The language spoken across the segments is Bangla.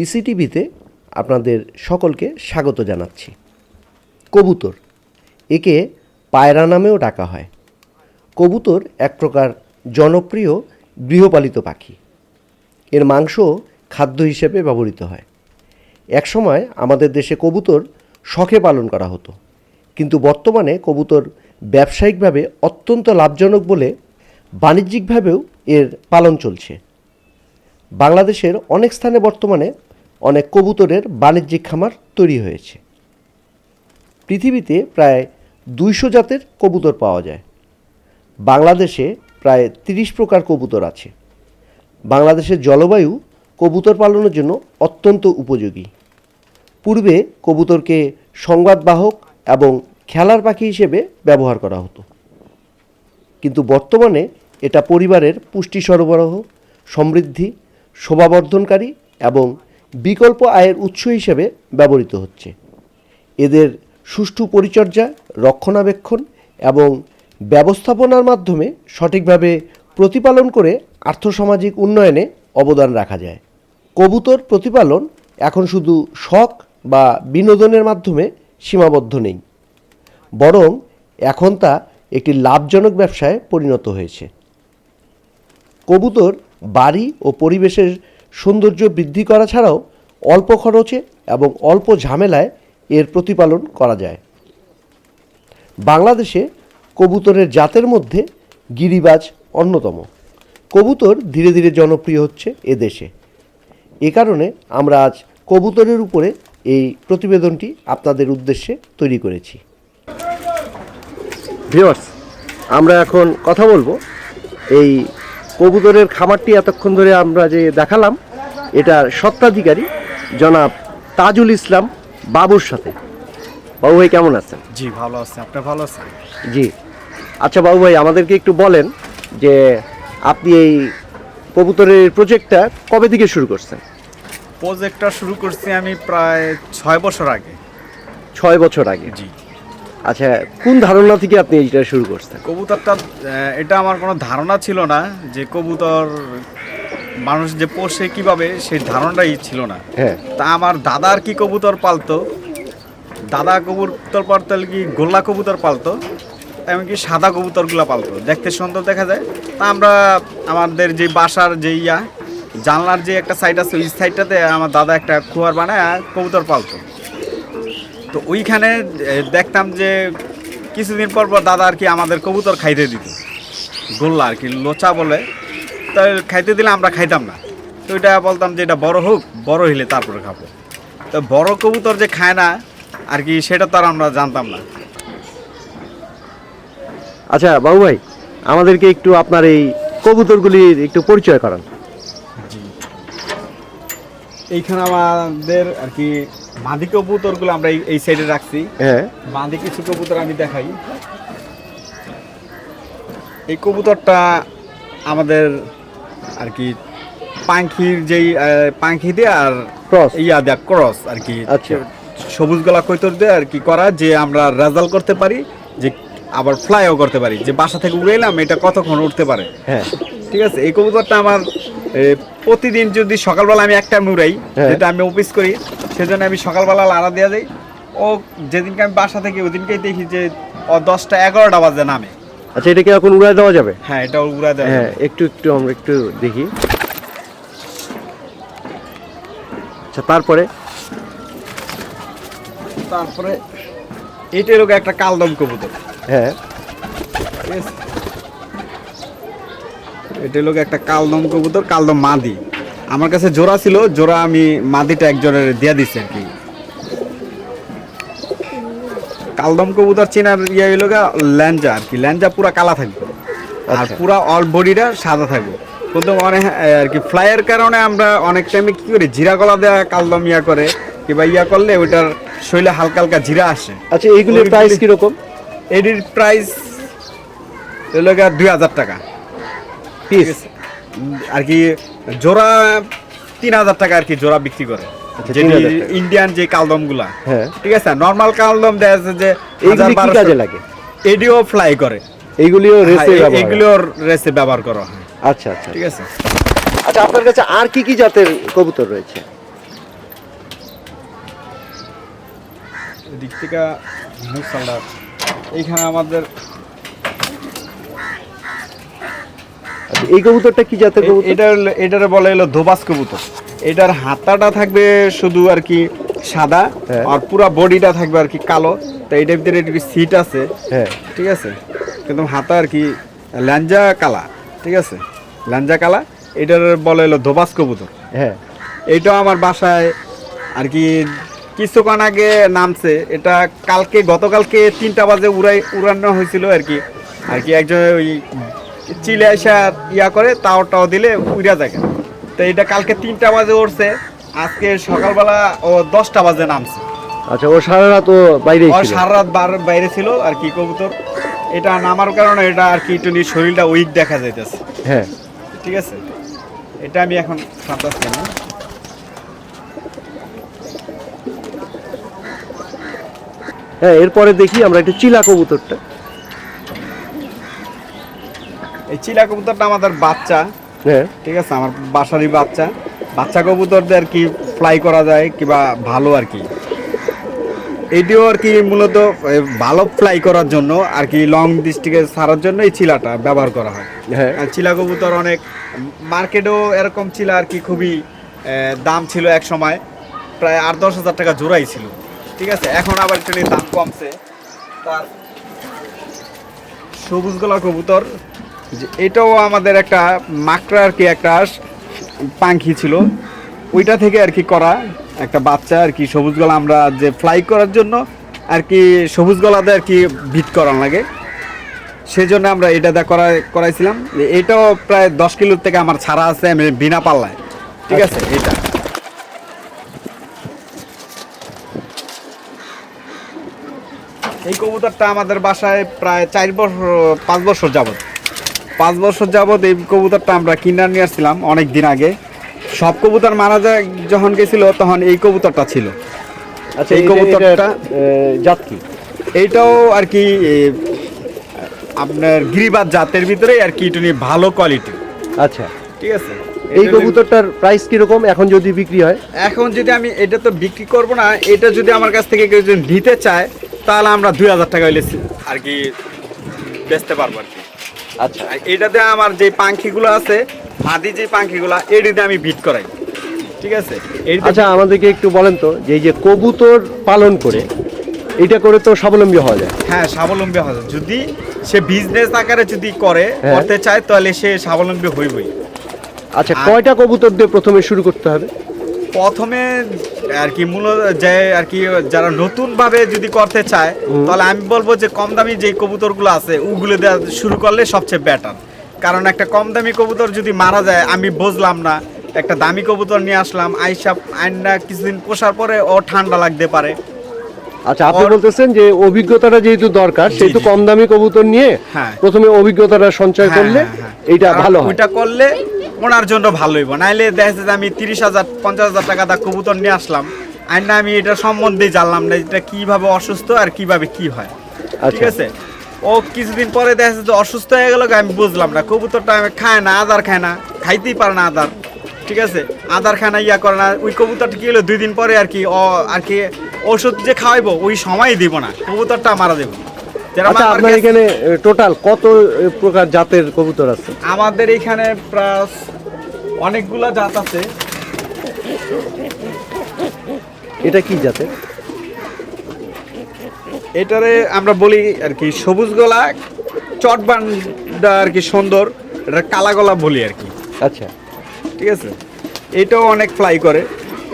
পিসিটিভিতে আপনাদের সকলকে স্বাগত জানাচ্ছি। কবুতর, একে পায়রা নামেও ডাকা হয়। কবুতর এক প্রকার জনপ্রিয় গৃহপালিত পাখি। এর মাংস খাদ্য হিসেবে ব্যবহৃত হয়। একসময় আমাদের দেশে কবুতর শখে পালন করা হতো। কিন্তু বর্তমানে কবুতর ব্যবসায়িকভাবে অত্যন্ত লাভজনক বলে বাণিজ্যিকভাবেও এর পালন চলছে। বাংলাদেশের অনেক স্থানে বর্তমানে অনেক কবুতরের বাণিজ্যিক খামার তৈরি হয়েছে। পৃথিবীতে প্রায় দুইশো জাতের কবুতর পাওয়া যায়। বাংলাদেশে প্রায় তিরিশ প্রকার কবুতর আছে। বাংলাদেশের জলবায়ু কবুতর পালনের জন্য অত্যন্ত উপযোগী। পূর্বে কবুতরকে সংবাদবাহক এবং খেলার পাখি হিসেবে ব্যবহার করা হতো। কিন্তু বর্তমানে এটা পরিবারের পুষ্টি সরবরাহ, সমৃদ্ধি, শোভাবর্ধনকারী এবং বিকল্প আয়ের উৎস হিসেবে ব্যবহৃত হচ্ছে। এদের সুষ্ঠু পরিচর্যা, রক্ষণাবেক্ষণ এবং ব্যবস্থাপনার মাধ্যমে সঠিকভাবে প্রতিপালন করে আর্থসামাজিক উন্নয়নে অবদান রাখা যায়। কবুতর প্রতিপালন এখন শুধু শখ বা বিনোদনের মাধ্যমে সীমাবদ্ধ নেই, বরং এখন তা একটি লাভজনক ব্যবসায় পরিণত হয়েছে। কবুতর বাড়ি ও পরিবেশের সৌন্দর্য বৃদ্ধি করা ছাড়াও অল্প খরচে এবং অল্প ঝামেলায় এর প্রতিপালন করা যায়। বাংলাদেশে কবুতরের জাতের মধ্যে গিরিবাজ অন্যতম। কবুতর ধীরে ধীরে জনপ্রিয় হচ্ছে এ দেশে। এ কারণে আমরা আজ কবুতরের উপরে এই প্রতিবেদনটি আপনাদের উদ্দেশ্যে তৈরি করেছি। আমরা এখন কথা বলব এই কবুতরের খামারটি এতক্ষণ ধরে আমরা যে দেখালাম এটার সত্ত্বাধিকারী জনাব তাজুল ইসলাম বাবুর সাথে। বাবু ভাই কেমন আছেন? জি ভালো আছে। আপনি ভালো আছেন? জি। আচ্ছা বাবু ভাই আমাদেরকে একটু বলেন যে আপনি এই কবুতরের প্রজেক্টটা কবে থেকে শুরু করছেন? প্রজেক্টটা শুরু করছি আমি প্রায় ছয় বছর আগে। ছয় বছর আগে। জি। আচ্ছা কোন ধারণা থেকে আপনি এইটা শুরু করছেন? কবুতরটা এটা আমার কোনো ধারণা ছিল না যে কবুতর মানুষ যে পোষে কীভাবে সেই ধারণাটাই ছিল না। হ্যাঁ। তা আমার দাদার কি কবুতর পালতো। দাদা কবুতর পালতো কি গোল্লা কবুতর পালতো এমনকি সাদা কবুতরগুলো পালতো। দেখতে সুন্দর দেখা যায়। তা আমরা আমাদের যে বাসার যে ইয়া জানলার যে একটা সাইড আছে ওই সাইডটাতে আমার দাদা একটা খুয়ার বানায় কবুতর পালতো। তো ওইখানে দেখতাম যে কিছুদিন পর পর দাদা আর কি আমাদের কবুতর খাইতে দিত। গোল্লা আর কি লোচা বলে। তাই খাইতে দিলে আমরা খাইতাম না। তো এটা বলতাম যে এটা বড় হোক বড় হইলে তারপরে খাব। তো বড় কবুতর যে খায় না আর কি সেটা তো আর আমরা জানতাম না। আচ্ছা বাবু ভাই আমাদেরকে একটু আপনার এই কবুতরগুলির একটু পরিচয় করান। এইখানে আমাদের আর কি মাদি কবুতরগুলো আমরা এই- সাইডে রাখছি। হ্যাঁ। বাঁধে কিছু কবুতর আমি দেখাই। এই কবুতরটা আমাদের আর কি পাখির যেই পাখি দিয়ে আর Cross। ইয়া দেয়া ক্রস আর কি। আচ্ছা। সবুজ গলা কৈতর দিয়ে আর কি করা যে আমরা রেজাল্ট করতে পারি যে আবার ফ্লাইও করতে পারি। যে বাসা থেকে উড়ে এলাম এটা কতক্ষণ উঠতে পারে? হ্যাঁ। ঠিক আছে এই কবুতরটা আমার প্রতিদিন যদি সকালবেলা আমি একটা উড়াই হ্যাঁ। যেটা আমি অফিস করি সেজন্য আমি সকালবেলা লাড়া দিয়ে যাই ও যেদিনকে আমি বাসা থেকে ওদিনকেই দেখি যে ও দশটা এগারোটা বাজে নামে। আচ্ছা এটা কি এখন উড়ায় দেওয়া যাবে? হ্যাঁ এটা উড়া দেয় হ্যাঁ একটু একটু আমরা একটু দেখি। আচ্ছা তারপরে? তারপরে এটা লোক একটা কালদম কবুতর। হ্যাঁ। এটা লোক একটা কালদম কবুতর কালদম মাদি। আমার কাছে জোড়া ছিল জোড়া আমি মাদিটা একজনের দিয়া দিচ্ছি আর কি। কালদম কবুতর চেনার ইয়ে হইল ল্যাঞ্জা আর কি। ল্যাঞ্জা পুরা কালা থাকবে। আর আচ্ছা। পুরা অল বডিটা সাদা থাকবে। কিন্তু অনেক আর কি ফ্লাইয়ের কারণে আমরা অনেক টাইমে কি করি জিরা গলা দেওয়া কালদম ইয়া করে কিংবা ইয়া করলে ওইটার শরীরে হালকা হালকা জিরা আসে। আচ্ছা এইগুলির প্রাইস কীরকম? এটির প্রাইস হইল দুই হাজার টাকা। পিস উম, আর কি জোড়া তিন হাজার টাকা আর কি জোড়া বিক্রি করে। আচ্ছা, ইন্ডিয়ান যে কালদমগুলা। হ্যাঁ। ঠিক আছে? নর্মাল কালদম দেখা যে কাজে লাগে? এডিও ফ্লাই করে। এইগুলিও হ্যাঁ, রেসে এগুলিও রেসে ব্যবহার করা হয়। আচ্ছা আচ্ছা। ঠিক আছে? আচ্ছা আপনার কাছে আর কি কি জাতের কবুতর রয়েছে? দিক থেকে আমাদের এই কবুতরটা কি জাতের কবুতর? এটা এটারে বলে হলো ধোবাস কবুতর। এটার হাতাটা থাকবে শুধু আর কি সাদা হ্যাঁ। আর পুরো বডিটা থাকবে আর কি কালো। তো এটার ভিতরে একটু সিট আছে হ্যাঁ। ঠিক আছে? কিন্তু হাতা আর কি ল্যাঞ্জা কালা ঠিক আছে? ল্যাঞ্জা কালা এটার বলে হলো ধোবাস কবুতর। হ্যাঁ। এইটা আমার বাসায় আর কি কিছুক্ষণ আগে নামছে। এটা কালকে গতকালকে তিনটা বাজে উড়াই উড়ানো হয়েছিল আর কি। আর কি একজন ওই চিলে আসা ইয়া করে তাও টাও দিলে উড়া যায় তো এটা কালকে তিনটা বাজে উঠছে আজকে সকালবেলা ও দশটা বাজে নামছে। আচ্ছা ও সারা রাত ও বাইরেই ও সারা রাত বাইরে ছিল আর কি কবুতর? এটা নামার কারণে এটা আর কি একটু শরীরটা উইক দেখা যাইতেছে। হ্যাঁ। ঠিক আছে? এটা আমি এখন সাঁতারছি না হ্যাঁ এরপরে দেখি আমরা একটু চিলা কবুতরটা। এই চিলা কবুতরটা আমাদের বাচ্চা। হ্যাঁ। ঠিক আছে আমার বাসারই বাচ্চা। বাচ্চা কবুতরদের আর কি ফ্লাই করা যায় কিবা ভালো আর কি। এটিও আর কি মূলত ভালো ফ্লাই করার জন্য আর কি লং ডিস্ট্রিক্টে ছাড়ার জন্য এই চিলাটা ব্যবহার করা হয়। হ্যাঁ। আর চিলা কবুতর অনেক মার্কেটেও এরকম চিলা আর কি খুবই দাম ছিল এক সময় প্রায় আট দশ হাজার টাকা জোড়াই ছিল। ঠিক আছে এখন আবার একটু দাম কমছে। তার সবুজ গলা কবুতর এটাও আমাদের একটা মাকড়া আর কি একটা পাখি ছিল। ওইটা থেকে আর কি করা একটা বাচ্চা আর কি সবুজ গলা। আমরা যে ফ্লাই করার জন্য আর কি সবুজ গলাতে আর কি ভিট করানো লাগে। সেই জন্য আমরা এটা দা করা করাইছিলাম। এটাও প্রায় দশ কিলোর থেকে আমার ছাড়া আছে আমি বিনা পাল্লায়। ঠিক আছে? এটা। এই কবুতরটা আমাদের বাসায় প্রায় চার বছর পাঁচ বছর যাবত। পাঁচ বছর যাবত এই কবুতরটা আমরা কিনে নিয়ে আসছিলাম অনেক দিন আগে। সব কবুতর মারা যায় যখন গেছিল তখন এই কবুতরটা ছিল। আচ্ছা এই কবুতরটা- জাত কি? এইটাও আর কি আপনার গিরিবাদ জাতের ভিতরে আর কি একটু ভালো কোয়ালিটি আচ্ছা। ঠিক আছে? এই কবুতরটার প্রাইস কীরকম? এখন যদি বিক্রি হয়? এখন যদি আমি এটা তো বিক্রি করব না এটা যদি আমার কাছ থেকে কেউ যদি নিতে চায় তাহলে আমরা দুই হাজার টাকা হইলে আর কি বেচতে পারব আর কি। আচ্ছা এটাতে আমার যে পাখিগুলো আছে আদি যে পাখিগুলো এটিতে আমি বিট করাই। ঠিক আছে? আচ্ছা আমাদেরকে একটু বলেন তো যে এই যে কবুতর পালন করে এটা করে তো স্বাবলম্বী হওয়া যায়। হ্যাঁ স্বাবলম্বী হবে যদি সে বিজনেস আকারে যদি করে হ্যাঁ। করতে চায় তাহলে সে স্বাবলম্বী হইবই। আচ্ছা কয়টা কবুতর দিয়ে প্রথমে শুরু করতে হবে? প্রথমে আর কি মূলত যে আর কি যারা নতুন ভাবে যদি করতে চায় তাহলে আমি বলব যে কম দামি যে কবুতরগুলো আছে ওগুলো দেওয়া শুরু করলে সবচেয়ে বেটার কারণ একটা কম দামি কবুতর যদি মারা যায় আমি বুঝলাম না। একটা দামি কবুতর নিয়ে আসলাম আইসা আইনা কিছুদিন পোষার পরে ও ঠান্ডা লাগতে পারে। আচ্ছা আপনি বলতেছেন যে অভিজ্ঞতাটা যেহেতু দরকার সেহেতু কম দামি কবুতর নিয়ে হ্যাঁ। প্রথমে অভিজ্ঞতাটা সঞ্চয় হ্যাঁ, করলে হ্যাঁ, কারণ ভালো হয়। ওইটা করলে ওনার জন্য ভালো হইব। নাইলে দেখা যাচ্ছে যে আমি তিরিশ হাজার পঞ্চাশ হাজার টাকা দা কবুতর নিয়ে আসলাম। আর না আমি এটা সম্বন্ধে জানলাম না এটা কীভাবে অসুস্থ আর কীভাবে কি হয়। ঠিক আচ্ছা। আছে? ও কিছুদিন পরে দেখা যাচ্ছে যে অসুস্থ হয়ে গেল আমি বুঝলাম না। কবুতরটা আমি খায় না আদার খায় না খাইতেই পারে না আদার। ঠিক আছে? আদার খায় না ইয়া করে না। ওই কবুতরটা কি হলো দুই দিন পরে আর কি আর কি ওষুধ যে খাওয়াইবো ওই সময় দিব না। কবুতরটা মারা দেবো আচ্ছা আপনার এখানে টোটাল কত প্রকার জাতের কবুতর আছে? আমাদের এখানে প্রায় অনেকগুলা জাত আছে। এটা কি জাতের? এটারে আমরা বলি আর কি সবুজ গলা চটবান্ডা আর কি সুন্দর এটা কালা গলা বলি আর কি। আচ্ছা। ঠিক আছে? এটাও অনেক ফ্লাই করে।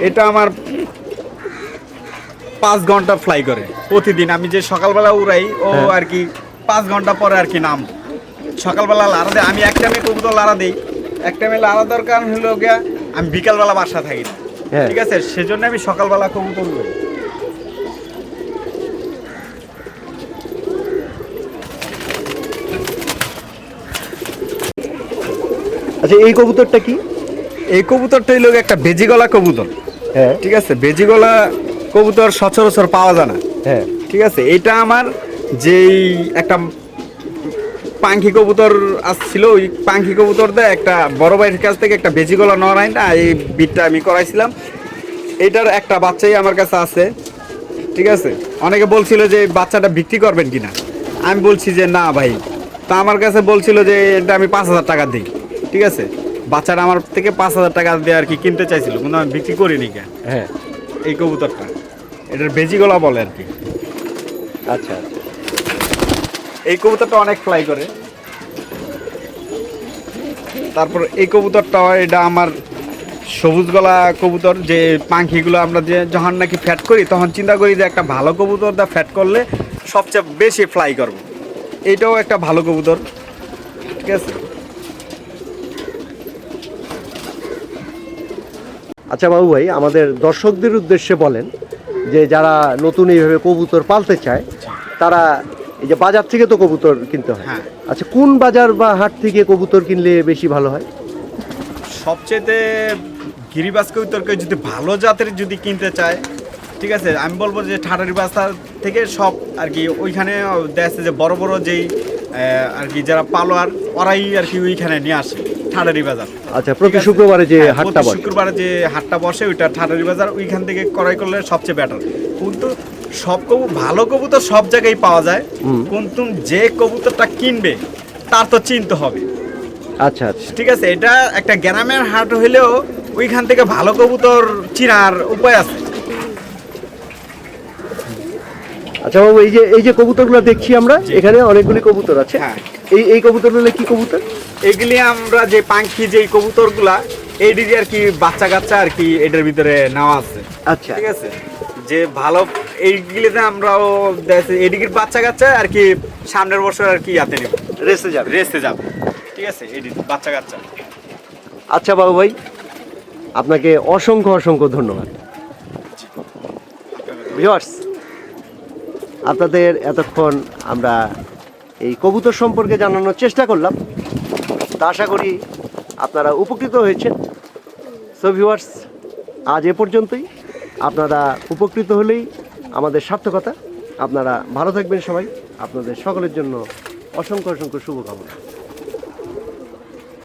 এটা আমার পাঁচ ঘণ্টা ফ্লাই করে প্রতিদিন। আমি যে সকালবেলা উড়াই ও হ্যাঁ। আর কি পাঁচ ঘণ্টা পরে আর কি নাম। সকালবেলা লাড়া দেয়। আমি একটা মেয়ে কবুতর লাড়া দিই। একটা মেয়ে লাড়া দেওয়ার কারণ হলো গিয়া আমি বিকালবেলা বাসা থাকি না। হ্যাঁ। ঠিক আছে? সেজন্য আমি সকালবেলা কবুতর উড়াই। আচ্ছা এই কবুতরটা কি? এই কবুতরটা হইল গিয়ে একটা বেজিগলা কবুতর। হ্যাঁ। ঠিক আছে? বেজিগলা কবুতর সচরাচর পাওয়া যায় না। হ্যাঁ। ঠিক আছে? এটা আমার যেই একটা পাঙ্খি কবুতর আসছিল ওই পাঙ্খি কবুতর দেয় একটা বড় ভাইয়ের কাছ থেকে একটা বেজিগলা নড়াই না এই বিটটা আমি করাইছিলাম। এটার একটা বাচ্চাই আমার কাছে আছে। ঠিক আছে? অনেকে বলছিল যে বাচ্চাটা বিক্রি করবেন কিনা। আমি বলছি যে না ভাই। তা আমার কাছে বলছিল যে এটা আমি পাঁচ হাজার টাকা দিই। ঠিক আছে? বাচ্চাটা আমার থেকে পাঁচ হাজার টাকা দিয়ে আর কি কিনতে চাইছিল। কিন্তু আমি বিক্রি করিনি কেন? হ্যাঁ। এই কবুতরটা। এটার বেজি গলা বলে আর কি। আচ্ছা। আচ্ছা এই কবুতরটা অনেক ফ্লাই করে। তারপর এই কবুতরটা এটা আমার সবুজ গলা কবুতর যে পাখিগুলো আমরা যে যখন নাকি ফ্যাট করি তখন চিন্তা করি যে একটা ভালো কবুতর দা ফ্যাট করলে সবচেয়ে বেশি ফ্লাই করব। এটাও একটা ভালো কবুতর ঠিক আছে? আচ্ছা বাবু ভাই আমাদের দর্শকদের উদ্দেশ্যে বলেন যে যারা নতুন এইভাবে কবুতর পালতে চায় তারা এই যে বাজার থেকে তো কবুতর কিনতে হয় হ্যাঁ। আচ্ছা কোন বাজার বা হাট থেকে কবুতর কিনলে বেশি ভালো হয় সবচেয়েতে গিরিবাস কবুতরকে যদি ভালো জাতের যদি কিনতে চায় ঠিক আছে আমি বলব যে ঠাটারি বাস্তার থেকে সব আর কি ওইখানে দেখছে যে বড় বড় যেই আর কি যারা পালোয়ার ওরাই আর কি ওইখানে নিয়ে আসে ঠাটারি বাজার। আচ্ছা প্রতি শুক্রবারে যে হ্যাঁ, হাটটা বসে। শুক্রবারে যে হাটটা বসে ওইটা ঠাটারি বাজার ওইখান থেকে ক্রয় করলে সবচেয়ে বেটার কিন্তু সব কবু ভালো কবুতর সব জায়গায় পাওয়া যায়। কিন্তু যে কবুতরটা কিনবে তার তো চিনতে হবে। আচ্ছা আচ্ছা। ঠিক আছে এটা একটা গ্রামের হাট হইলেও ওইখান থেকে ভালো কবুতর চিনার উপায় আছে। আচ্ছা বাবু এই যে এই যে কবুতরগুলো দেখছি আমরা এখানে অনেকগুলি কবুতর আছে। হ্যাঁ। এই এই কবুতরগুলো কি কবুতর? এগুলি আমরা যে পাখি যে কবুতরগুলা এইদিকে আর কি বাচ্চা কাচ্চা আর কি এটার ভিতরে নেওয়া আছে। আচ্ছা। ঠিক আছে? যে ভালো এইগুলিতে আমরাও এদিকের বাচ্চা কাচ্চা আর কি সামনের বছর আর কি ইয়াতে নেব? রেসে যাবে। রেসে যাবে। ঠিক আছে এদিক বাচ্চা কাচ্চা আচ্ছা বাবু ভাই আপনাকে অসংখ্য অসংখ্য ধন্যবাদ। ভিউয়ার্স আপনাদের এতক্ষণ আমরা এই কবুতর সম্পর্কে জানানোর চেষ্টা করলাম। তা আশা করি আপনারা উপকৃত হয়েছেন। সো ভিউয়ার্স আজ এ পর্যন্তই। আপনারা উপকৃত হলেই আমাদের সার্থকতা। আপনারা ভালো থাকবেন সবাই। আপনাদের সকলের জন্য অসংখ্য অসংখ্য শুভকামনা।